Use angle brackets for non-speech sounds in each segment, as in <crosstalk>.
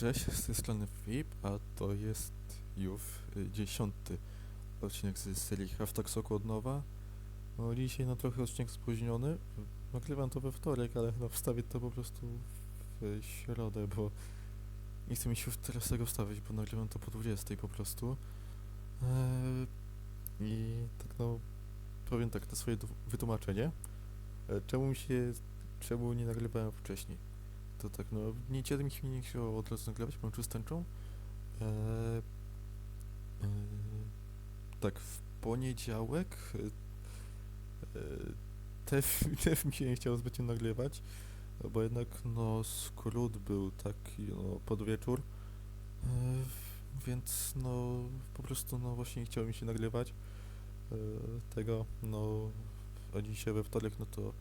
Cześć, z tej strony Filip, a to jest już y, dziesiąty odcinek z serii Hashtag Soku od nowa. No dzisiaj no trochę odcinek spóźniony, nagrywam to we wtorek, ale no wstawię to po prostu w środę, bo nie chcę mi się już teraz tego wstawić, bo nagrywam to po 20 po prostu. Eee, I tak no, powiem tak na swoje wytłumaczenie, e, czemu mi się, czemu nie nagrywałem wcześniej. To tak, no, mi się nie chciało od razu nagrywać, mam czystęczą. Eee, eee, tak, w poniedziałek eee, też, <laughs> też mi się nie chciało zbytnio nagrywać, bo jednak, no, skrót był taki, no, pod wieczór. Eee, więc, no, po prostu, no, właśnie nie chciało mi się nagrywać eee, tego, no, a dzisiaj we wtorek, no to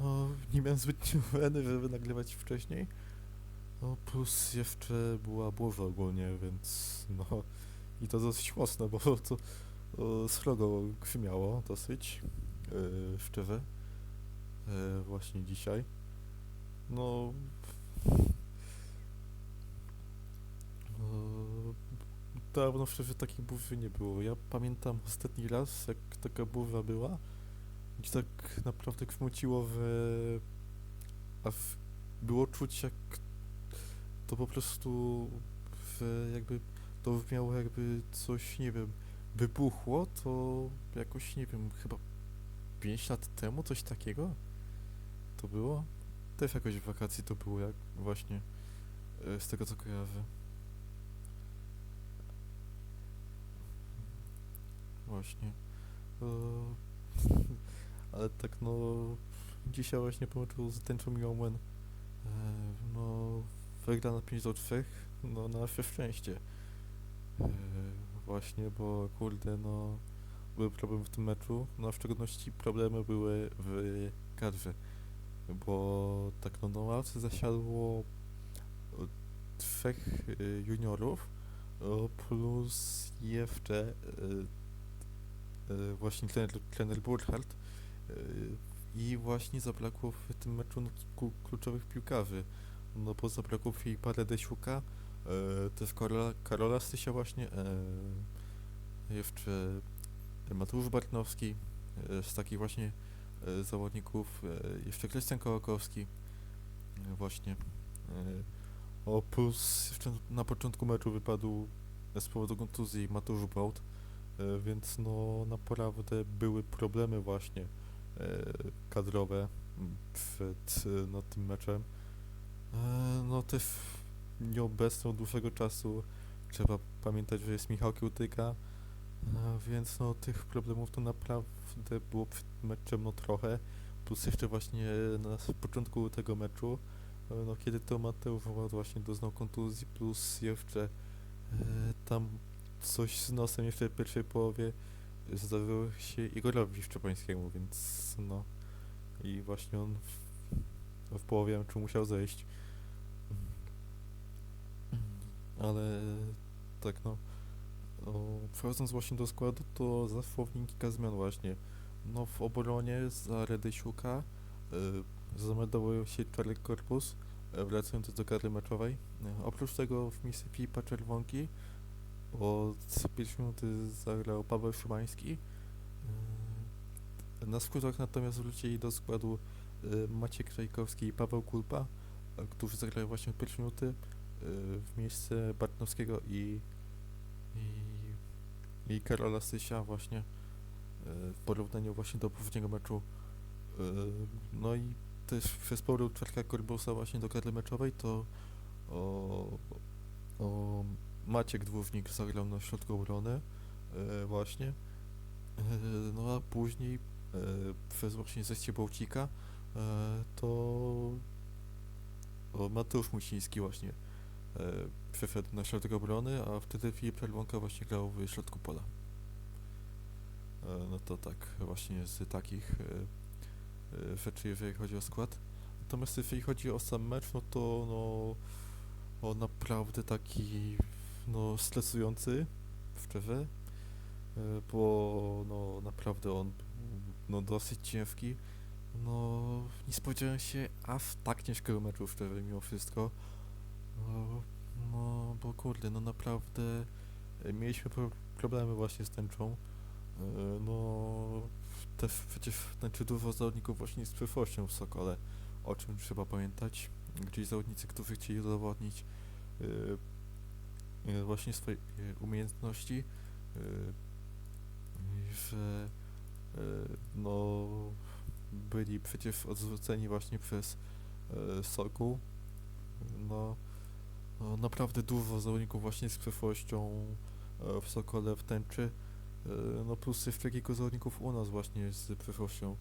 o, nie miałem zbytnio <laughs> weny, żeby nagrywać wcześniej. No, plus jeszcze była burza ogólnie, więc no i to dosyć mocno, bo <laughs> to o, srogo grzmiało dosyć yy, szczerze. Yy, właśnie dzisiaj. No yy, dawno szczerze takiej burzy nie było. Ja pamiętam ostatni raz, jak taka burza była, gdzie tak naprawdę kmociło, że aż było czuć jak to po prostu, że jakby to brzmiało jakby coś, nie wiem, wybuchło, to jakoś, nie wiem, chyba 5 lat temu, coś takiego to było? Też jakoś w wakacji to było, jak właśnie e, z tego co kojarzę. Właśnie. <laughs> ale tak no dzisiaj właśnie połączył z tęczą Yomen e, no wygra na 5 do 3 no na nasze szczęście. E, właśnie bo kurde no były problemy w tym meczu. No a w szczególności problemy były w kadrze bo tak no na ławce zasiadło trzech e, juniorów plus jeszcze właśnie trener, trener Burkhardt i właśnie zabrakło w tym meczu kluczowych piłkarzy. No bo zabrakło Filipa Redesiuka, e, też Karola, Karola Stysia właśnie, e, jeszcze Mateusz Bartnowski, e, z takich właśnie zawodników, jeszcze Krystian Kołakowski, właśnie. O plus jeszcze na początku meczu wypadł z powodu kontuzji Mateusz Baut, więc no naprawdę były problemy właśnie kadrowe m, przed e, no, tym meczem. E, no też nieobecny od dłuższego czasu. Trzeba pamiętać, że jest Michał Kiełtyka, e, więc no tych problemów to naprawdę było przed meczem no trochę. Plus jeszcze właśnie na początku tego meczu, e, no kiedy to Mateusz właśnie doznał kontuzji, plus jeszcze e, tam coś z nosem jeszcze w pierwszej połowie zdarzyło się Igorowi Szczepańskiemu, więc no i właśnie on w, w połowie meczu musiał zejść. Ale tak no, o, przechodząc właśnie do składu, to zasłownik kilka zmian właśnie. No w obronie za Redysiuka y, zameldował się Czarek Korpus, y, wracający do kary meczowej. Y, oprócz tego w miejsce Filipa Od 5 minuty zagrał Paweł Szymański. Y, Na skrótach natomiast wrócili do składu y, Maciek Krajkowski i Paweł Kulpa, y, którzy zagrają właśnie od pierwszej minuty w miejsce Bartnowskiego i, i, i Karola Sysia właśnie w porównaniu właśnie do poprzedniego meczu. No i też przez powrót Czarka Korbusa właśnie do kary meczowej to o, o Maciek Dwównik zagrał na środku obrony y, właśnie. Y, No a później e, przez właśnie zejście Bołcika e, to Mateusz Musiński właśnie e, przeszedł na środek obrony, a wtedy Filip Czerwonka właśnie grał w środku pola. E, no to tak właśnie z takich e, e, rzeczy, jeżeli chodzi o skład. Natomiast jeżeli chodzi o sam mecz, no to no, o naprawdę taki no stresujący, szczerze, e, bo no naprawdę on no dosyć ciężki. No nie spodziewałem się aż tak ciężkiego meczu szczerze mimo wszystko. No, bo kurde, no naprawdę e, mieliśmy pro problemy właśnie z tęczą. E, No, też przecież znaczy dużo zawodników właśnie z przyszłością w Sokole, o czym trzeba pamiętać. Gdzieś zawodnicy, którzy chcieli udowodnić e, właśnie swoje e, umiejętności, że e, no byli przecież odrzuceni właśnie przez Sokół. No, no naprawdę dużo zawodników właśnie z przeszłością w Sokole w tęczy. No plus jeszcze kilku zawodników u nas właśnie z przeszłością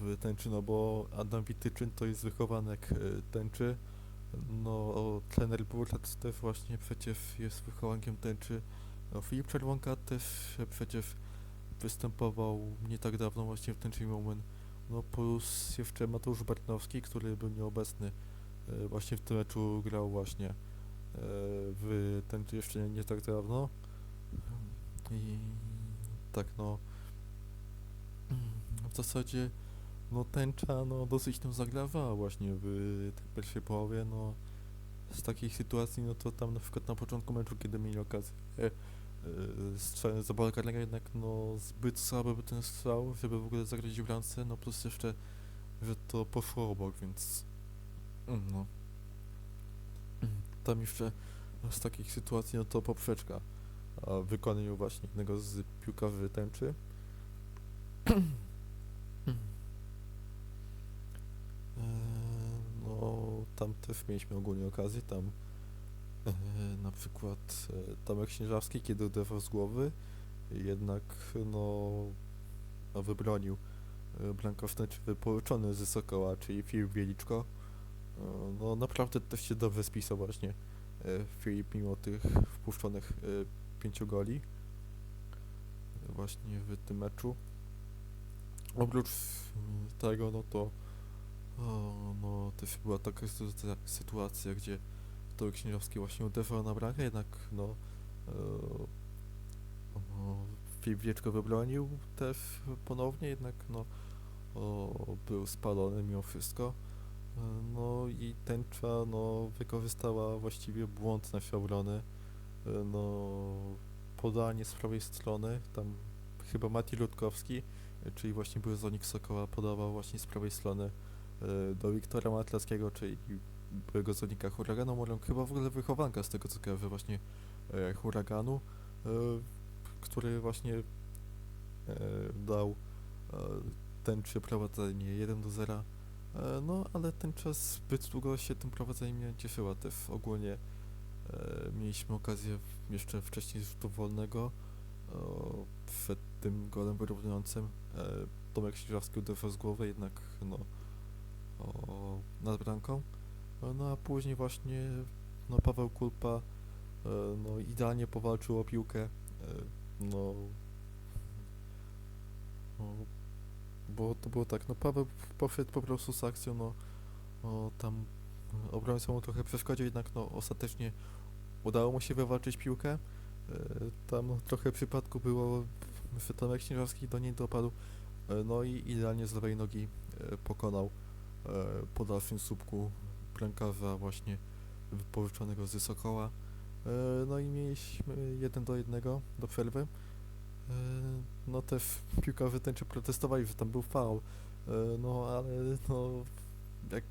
w tęczy, no bo Adam Wityczyn to jest wychowanek tęczy. No trener Burlat też właśnie przecież jest wychowankiem tęczy. No, Filip Czerwonka też przecież występował nie tak dawno właśnie w tęczy moment. No plus jeszcze Mateusz Bartnowski, który był nieobecny e, właśnie w tym meczu grał właśnie e, w tęczy jeszcze nie tak dawno. I tak no w zasadzie no tęcza no dosyć tam zagrawała właśnie w tej pierwszej połowie, no z takich sytuacji, no to tam na przykład na początku meczu, kiedy mieli okazję e, e, strzał za jednak no zbyt słaby był ten strzał, żeby w ogóle zagrać w bramce, no plus jeszcze, że to poszło obok, więc mm, no tam jeszcze z takich sytuacji, no to poprzeczka w wykonaniu właśnie jednego z piłkarzy tęczy. No, tam też mieliśmy ogólnie okazję, tam e, na przykład e, Tomek Śnieżawski, kiedy uderzył z głowy, jednak no, no wybronił e, bramkowski wypożyczony z Sokoła, czyli Filip Bieliczko. E, No naprawdę też się dobrze spisał właśnie e, Filip mimo tych wpuszczonych e, pięciu goli e, właśnie w tym meczu. Oprócz mm, tego, no to o, no też była taka sytuacja, gdzie Tomek Śnieżowski właśnie uderzył na bramkę, jednak no, e, no Filip wybronił też ponownie, jednak no o, był spalony mimo wszystko. E, No i tęcza no, wykorzystała właściwie błąd naszej obrony. E, No, podanie z prawej strony, tam chyba Mati Rutkowski, e, czyli właśnie były zawodnik Sokoła, podawał właśnie z prawej strony do Wiktora Matlackiego, czyli byłego zawodnika Huraganu, mówią chyba w ogóle wychowanka z tego co kojarzę właśnie e, Huraganu, e, który właśnie e, dał e, tęczy prowadzenie 1 do 0. E, No, ale ten czas zbyt długo się tym prowadzeniem nie cieszyła też ogólnie. E, mieliśmy okazję jeszcze wcześniej z rzutu wolnego e, przed tym golem wyrównującym. E, Tomek Śnieżawski uderzył z głowy, jednak no nad bramką. E, No a później właśnie no, Paweł Kulpa e, no, idealnie powalczył o piłkę. E, no, no, bo to było tak, no Paweł poszedł po prostu z akcją, no, tam obrońca mu trochę przeszkodził, jednak no ostatecznie udało mu się wywalczyć piłkę. Tam no, trochę przypadku było, że Tomek Śnieżowski do niej dopadł, no i idealnie z lewej nogi pokonał po dalszym słupku bramkarza właśnie wypożyczonego z Sokoła. E, No i mieliśmy jeden do jednego do przerwy. E, No też piłkarze tęczy protestowali, że tam był faul. E, No ale no jak,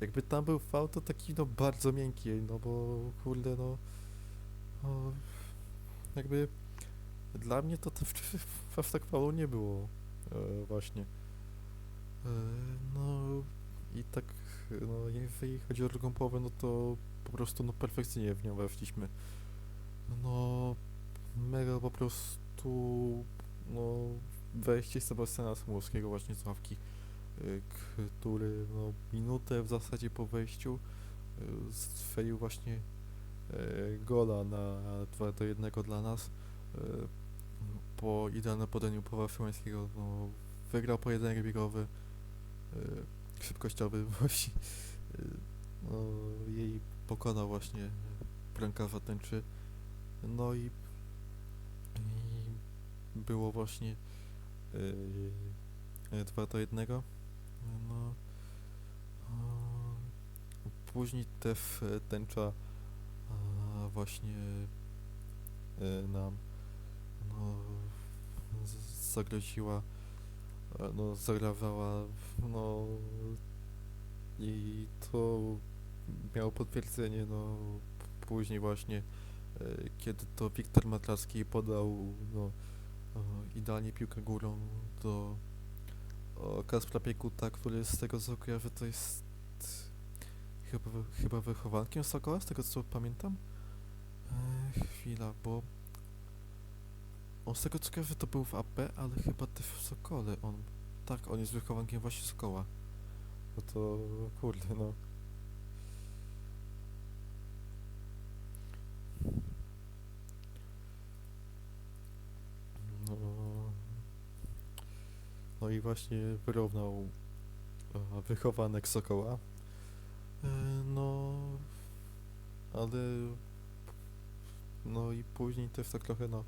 jakby tam był faul, to taki no bardzo miękki, no bo kurde no, no jakby dla mnie to, to aż tak faulu nie było e, właśnie. E, no i tak no jeżeli chodzi o drugą połowę, no to po prostu no perfekcyjnie w nią weszliśmy. No mega po prostu no wejście Sebastiana Smolskiego właśnie z ławki, y, który no minutę w zasadzie po wejściu y, strzelił właśnie gola na 2 do 1 dla nas. Po idealnym podaniu Pawła Szymańskiego no, wygrał pojedynek biegowy, szybkościowy właśnie. y, No, jej pokonał właśnie bramkarza tęczy. No i, i było właśnie yy, 2 do 1. No, później też e, tęcza właśnie e, nam no, zagroziła, e, no, zagrawała, no i to miało potwierdzenie, no później właśnie, e, kiedy to Wiktor Matracki podał, no, e, idealnie piłkę górą do Kaspra Piekuta, który z tego co kojarzę to jest chyba, chyba wychowankiem Sokoła, z tego co pamiętam. E, chwila, bo on z tego co kojarzę to był w AP, ale chyba też w Sokole on, tak, on jest wychowankiem właśnie Sokoła. No to kurde, no. No, no i właśnie wyrównał e, wychowanek Sokoła. E, No, ale no i później też tak trochę no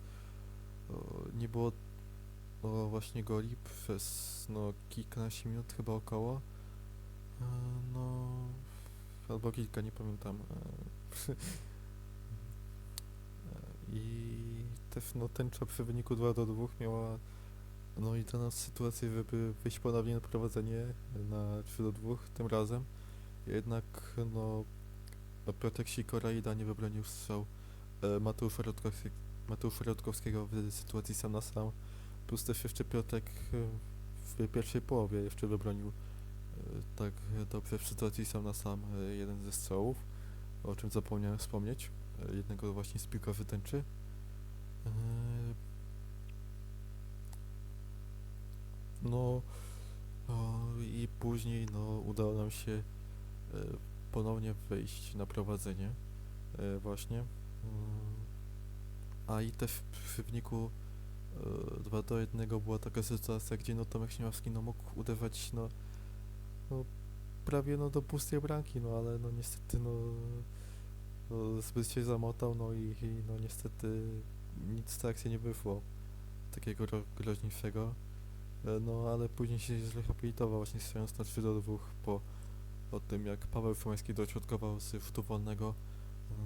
nie było no właśnie goli przez no kilkanaście minut chyba około. E, No albo kilka, nie pamiętam. E, e, <laughs> I też no tęcza przy wyniku 2 do 2 miała no i dla nas sytuację, żeby wyjść ponownie na prowadzenie na 3 do 2 tym razem. Jednak no Piotrek Sikora idealnie wybronił strzał e, Mateusza, Rodkowski, Mateusza Rodkowskiego w sytuacji sam na sam. Plus też jeszcze Piotrek e, w pierwszej połowie jeszcze wybronił e, tak dobrze w sytuacji sam na sam e, jeden ze strzałów, o czym zapomniałem wspomnieć. Jednego właśnie z piłkarzy tęczy. No i później no udało nam się ponownie wejść na prowadzenie właśnie. A i też przy wyniku e, 2 do 1 była taka sytuacja, gdzie no Tomek Śmiałowski no mógł udawać no, no prawie no do pustej bramki, no ale no niestety no, no zbyt się zamotał, no i, i no niestety nic z tej akcji nie wyszło takiego ro- groźniejszego. E, No ale później się zrehabilitował właśnie strzelając na 3 do 2 po, po tym jak Paweł Szymański dośrodkował z rzutu wolnego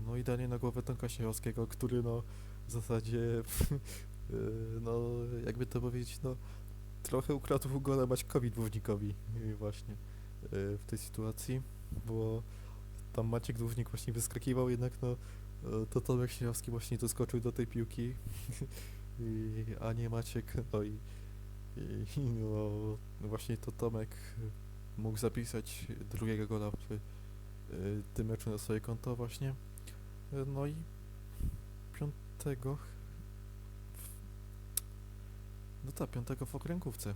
no idealnie na głowę Tomka Sierowskiego, który no w zasadzie e, <laughs> no jakby to powiedzieć no trochę ukradł gola Maćkowi Dłużnikowi e, właśnie e, w tej sytuacji, bo tam Maciek Dłużnik właśnie wyskakiwał, jednak no to Tomek Sierowski właśnie doskoczył do tej piłki, I, <laughs> a nie Maciek, no i i no, właśnie to Tomek y, mógł zapisać drugiego gola w y, tym meczu na swoje konto właśnie. No i piątego no tak, piątego w okręgówce.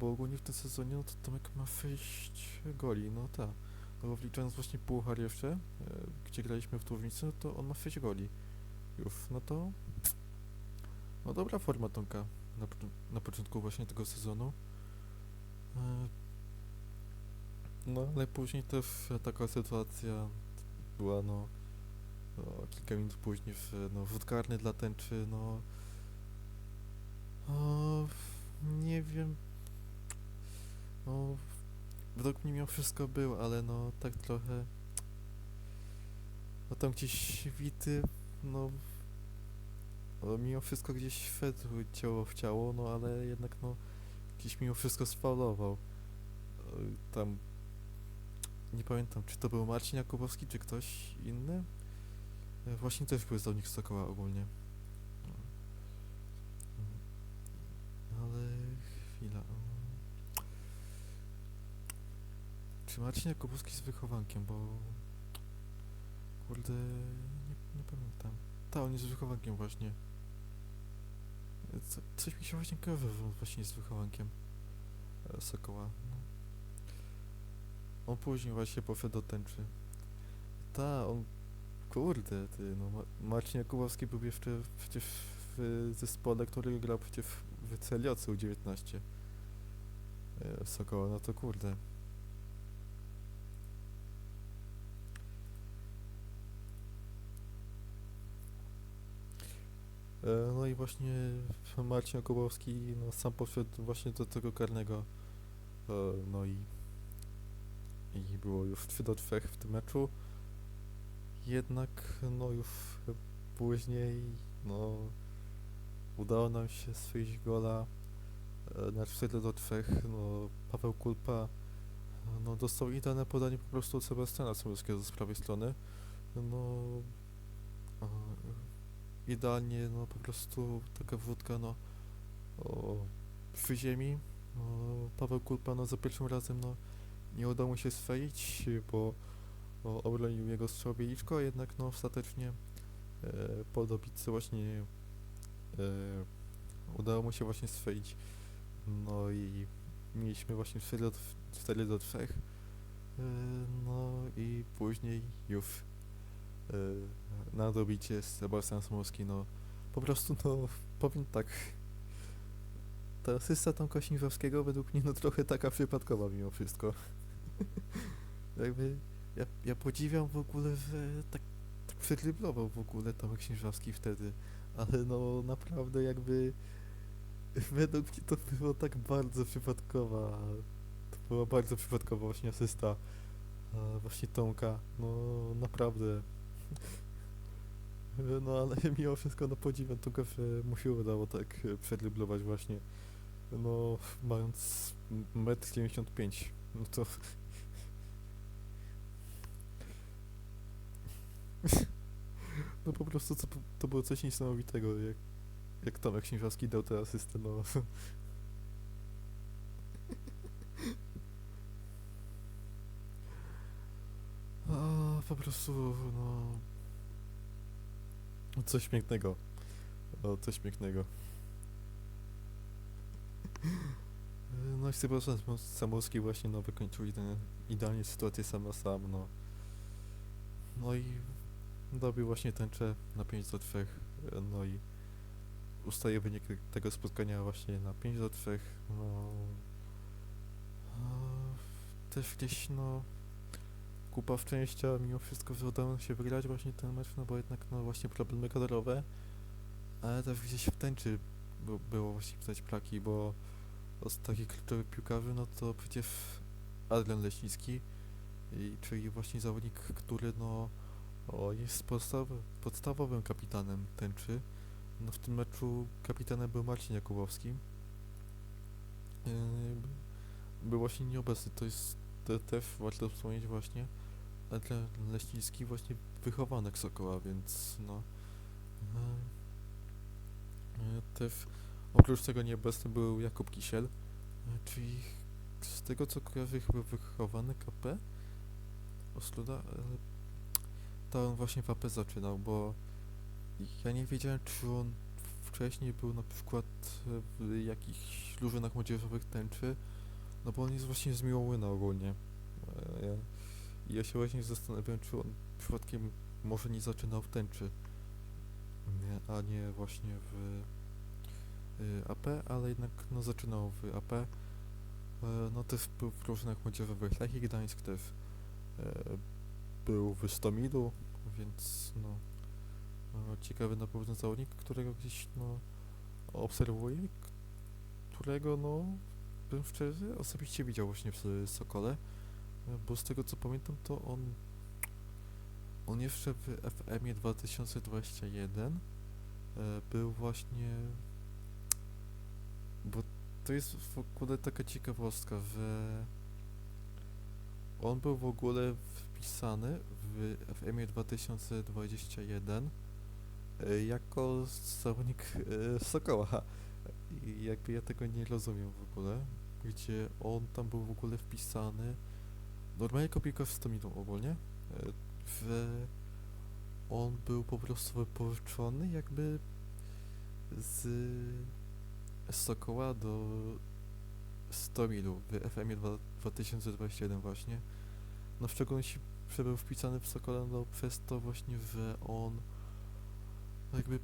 Bo ogólnie w tym sezonie no to Tomek ma 6 goli, no tak. No bo wliczając właśnie Puchar jeszcze, y, gdzie graliśmy w Turnicy, no to on ma 6 goli. Już, no to no dobra forma Tomka na, na początku właśnie tego sezonu. E, No ale później też e, taka sytuacja była no, no kilka minut później w, no, rzut karny dla tęczy, no o, nie wiem no według mnie miał wszystko był, ale no tak trochę no tam gdzieś wity no no, mimo wszystko gdzieś wszedł ciało w ciało, no ale jednak no gdzieś mimo wszystko sfaulował. Tam nie pamiętam, czy to był Marcin Jakubowski, czy ktoś inny. E, Właśnie też był zawodnik Sokoła ogólnie. No. Ale chwila. Czy Marcin Jakubowski jest wychowankiem, bo kurde nie, nie pamiętam. Tak, on jest wychowankiem właśnie. E, Co, coś mi się właśnie kojarzy, właśnie jest wychowankiem e, Sokoła. No. On później właśnie poszedł do tęczy. Ta, on... Kurde, ty, no Ma- Marcin Jakubowski był jeszcze przecież w zespole, który grał przecież w Celiocu U19 e, Sokoła, no to kurde. E, No i właśnie Marcin Jakubowski no, sam poszedł właśnie do tego karnego. E, No i, i było już 3 do 3 w tym meczu. jednak no już później no udało nam się strzelić gola e, na 4 do 3. No, Paweł Kulpa no, dostał idealne podanie po prostu od Sebastiana Cymurskiego z prawej strony. No e, idealnie no po prostu taka wódka no o, przy ziemi. No, Paweł Kulpa no za pierwszym razem no nie udało mu się strzelić, bo obronił jego strzał Bieliczko, jednak no ostatecznie e, po dobicy właśnie e, udało mu się właśnie strzelić. No i mieliśmy właśnie 4 do, 4 do 3. E, no i później już e, na dobicie Sebastian Smolski, no po prostu no powiem tak ta asysta Tomka Śniżowskiego według mnie no trochę taka przypadkowa mimo wszystko. <laughs> Jakby ja, ja podziwiam w ogóle, że tak, tak w ogóle Tomek Śnieżowski wtedy, ale no naprawdę jakby według mnie to było tak bardzo przypadkowa, to była bardzo przypadkowa właśnie asysta właśnie Tomka, no naprawdę. <laughs> No ale mimo wszystko no podziwiam tylko, że mu się udało tak przedryblować właśnie, no mając 1,95 m, no to No po prostu to, to było coś niesamowitego, jak, jak Tomek Śnieżowski dał tę asystę, no. <laughs> Po prostu, no... Coś pięknego. O, coś pięknego. <laughs> No i Sebastian Samorski właśnie, no, wykończył ide- idealnie sytuację sam na sam, no. No i dobił właśnie tęczę na 5 do 3, no i ustaje wynik tego spotkania właśnie na 5 do 3, no też gdzieś no kupa szczęścia mimo wszystko, że udało się wygrać właśnie ten mecz, no bo jednak no właśnie problemy kadrowe, ale też gdzieś w tęczy było właśnie widać plaki, bo z takich kluczowych piłkarzy, no to przecież Adrian Leśnicki, i, czyli właśnie zawodnik, który no o, jest podstaw podstawowym kapitanem tęczy. No w tym meczu kapitanem był Marcin Jakubowski. Yy, był właśnie nieobecny, to jest te, też warto wspomnieć właśnie, Adrian Leśnicki właśnie wychowanek Sokoła, więc no yy, yy, też oprócz tego nieobecny był Jakub Kisiel, yy, czyli z tego co kojarzę chyba wychowanek AP Osluda, ale to on właśnie w AP zaczynał, bo ja nie wiedziałem, czy on wcześniej był na przykład w jakichś drużynach młodzieżowych tęczy, no bo on jest właśnie z Miłołyna ogólnie. E, Ja, ja się właśnie zastanawiam, czy on przypadkiem może nie zaczynał w tęczy, a nie właśnie w y, AP, ale jednak no zaczynał w AP. E, No też był w drużynach młodzieżowych Lechii Gdańsk też. E, był w Stomilu, więc no e, ciekawy na pewno zawodnik, którego gdzieś no obserwuję, którego no bym szczerze osobiście widział właśnie w Sokole, e, bo z tego co pamiętam to on on jeszcze w FM-ie 2021 e, był właśnie bo to jest w ogóle taka ciekawostka, że on był w ogóle w FM-ie 2021 e, jako zawodnik e, Sokoła. I jakby ja tego nie rozumiem w ogóle, gdzie on tam był w ogóle wpisany normalnie jako piłkarz z Tomitą ogólnie, e, że on był po prostu wypożyczony jakby z Sokoła do Stomilu w dwa- 2021 właśnie. No w szczególności że był wpisany w Sokola no przez to właśnie, że on jakby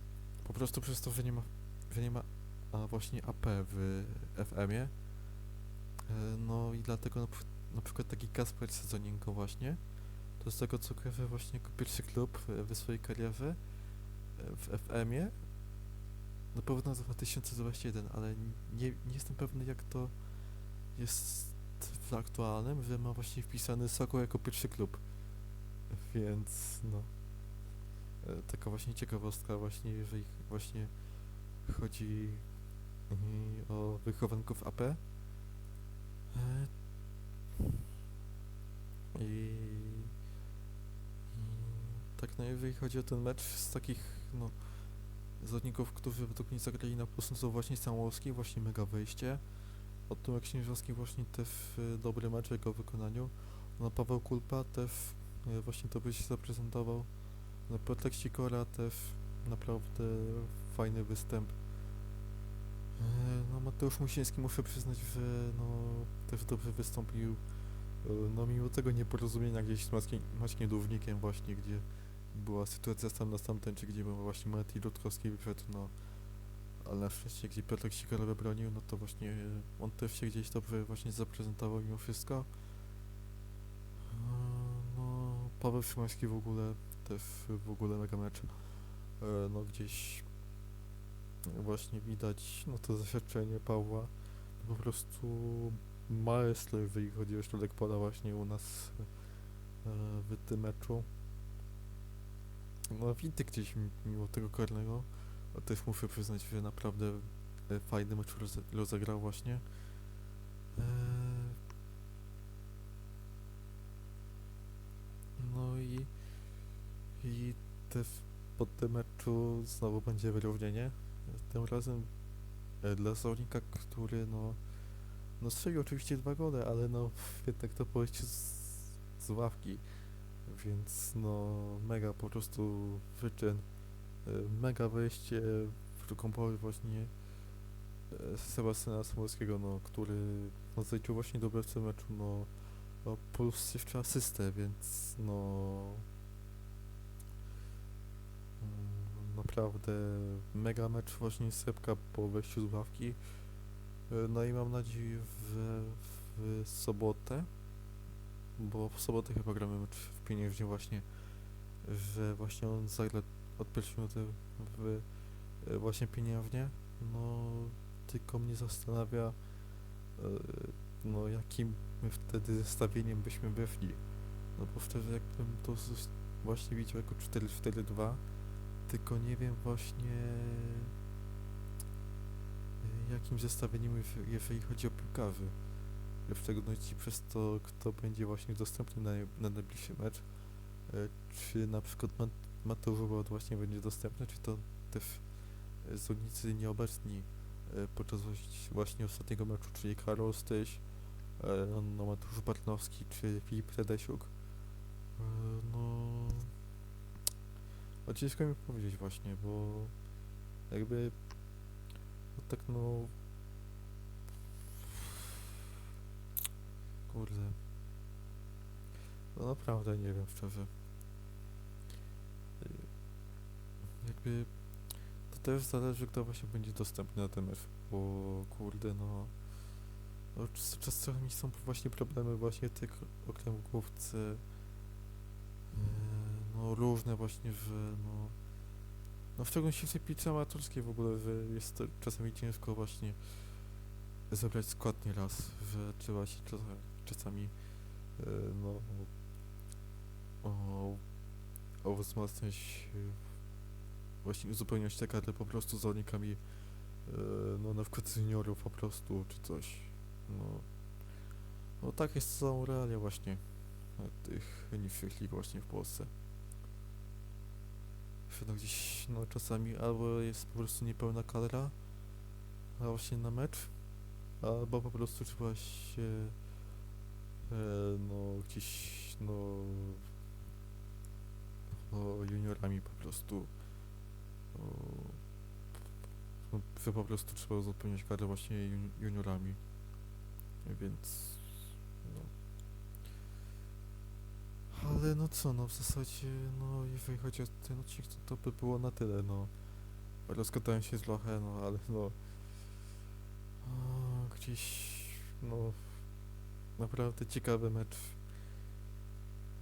po prostu przez to, że nie ma, że nie ma a właśnie AP w FM-ie e, no i dlatego na, na przykład taki Kasper Sezonienko właśnie to z tego co kojarzę właśnie jako pierwszy klub w swojej karierze e, w FM-ie na pewno za 2021, ale nie, nie jestem pewny jak to jest w aktualnym, że ma właśnie wpisany Sokół jako pierwszy klub. Więc no. e, taka właśnie ciekawostka właśnie, jeżeli właśnie chodzi o wychowanków AP. E, I, tak no jeżeli chodzi o ten mecz z takich no zawodników, którzy według mnie zagrali na plus, no to właśnie Samłowski, właśnie mega wejście. Od Tomek Śnieżowski właśnie też e, dobry mecz w jego wykonaniu. No Paweł Kulpa też właśnie to by się zaprezentował. No Piotrek Sikora też naprawdę fajny występ. E, No Mateusz Musiński muszę przyznać, że no też dobrze wystąpił. E, No mimo tego nieporozumienia gdzieś z Maćkiem, Dównikiem właśnie, gdzie była sytuacja sam na sam tęczy, gdzie był właśnie Mati Rutkowski wyszedł, no ale na szczęście, gdzie Piotrek Sikora wybronił, no to właśnie e, on też się gdzieś dobrze właśnie zaprezentował mimo wszystko. Paweł Szymański w ogóle też w ogóle mega mecz. E, No gdzieś właśnie widać no to zaświadczenie Pawła. Po prostu maestro, jeżeli chodzi o środek pola właśnie u nas e, w tym meczu. No widzę gdzieś mi- mimo tego karnego. a Też muszę przyznać, że naprawdę e, fajny mecz roze- rozegrał właśnie. I też po tym meczu znowu będzie wyrównanie. Tym razem e, dla zawodnika, który no, no strzelił oczywiście dwa gole, ale no <laughs> jednak to pójście z, z ławki. Więc no mega po prostu wyczyn. e, Mega wejście w drugą połowę właśnie e, Sebastiana Samorskiego, no, który no, właśnie dobre w tym meczu, no, no plus jeszcze asystę, więc no naprawdę mega mecz właśnie Sepka po wejściu z ławki. E, No i mam nadzieję, że w sobotę, bo w sobotę chyba gramy mecz w Pieniężnie właśnie, że właśnie on zagra od pierwszej minuty w e, właśnie Pieniężnie. No tylko mnie zastanawia, e, no jakim my wtedy zestawieniem byśmy wyszli. No bo jakbym to właśnie widział jako 4-4-2, tylko nie wiem właśnie y, jakim zestawieniem jeż- jeżeli chodzi o piłkarzy. W szczególności przez to, kto będzie właśnie dostępny na, na najbliższy mecz. E, Czy na przykład Mat Mateusz właśnie będzie dostępny, czy to też e, zawodnicy nieobecni podczas właśnie- ostatniego meczu, czyli Karol Styś, no, Mateusz Bartnowski czy Filip Redesiuk. E, No... No ciężko mi powiedzieć właśnie, bo jakby no tak no... Kurde. No naprawdę nie wiem szczerze. Jakby to też zależy kto właśnie będzie dostępny na ten mecz, bo kurde no... No, czas- czasami są właśnie problemy właśnie k- okręgówce. Yy, No różne właśnie, że no... No w szczególności w piłce amatorskiej w ogóle, że jest czasami ciężko właśnie zebrać skład nieraz, że trzeba się czas, czasami yy, no o, o wzmacniać yy, właśnie uzupełniać te kadry po prostu zawodnikami yy, no na przykład seniorów po prostu, czy coś. No, no tak jest są realia właśnie e, tych niższych lig właśnie w Polsce. No gdzieś no czasami albo jest po prostu niepełna kadra, a właśnie na mecz, albo po prostu trzeba się e, no gdzieś no o juniorami po prostu no, po prostu trzeba uzupełniać kadrę właśnie juni- juniorami. Więc no. Ale no co, no w zasadzie, no jeżeli chodzi o ten odcinek, to, to by było na tyle, no. Rozgadałem się z Lochę, no ale no... O, gdzieś, no... Naprawdę ciekawy mecz.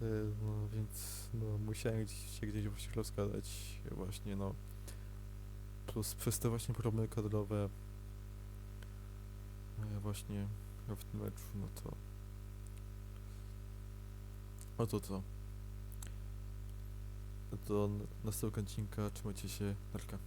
Y, No więc, no musiałem gdzieś, się gdzieś właśnie rozgadać, właśnie, no. Plus przez te właśnie problemy kadrowe, e, właśnie w tym meczu, no to... No to co? do następnego odcinka. Trzymajcie się. Narka.